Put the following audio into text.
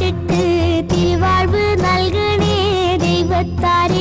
Set திருவாழ்வு நல்கனே தெய்வத்தாரே.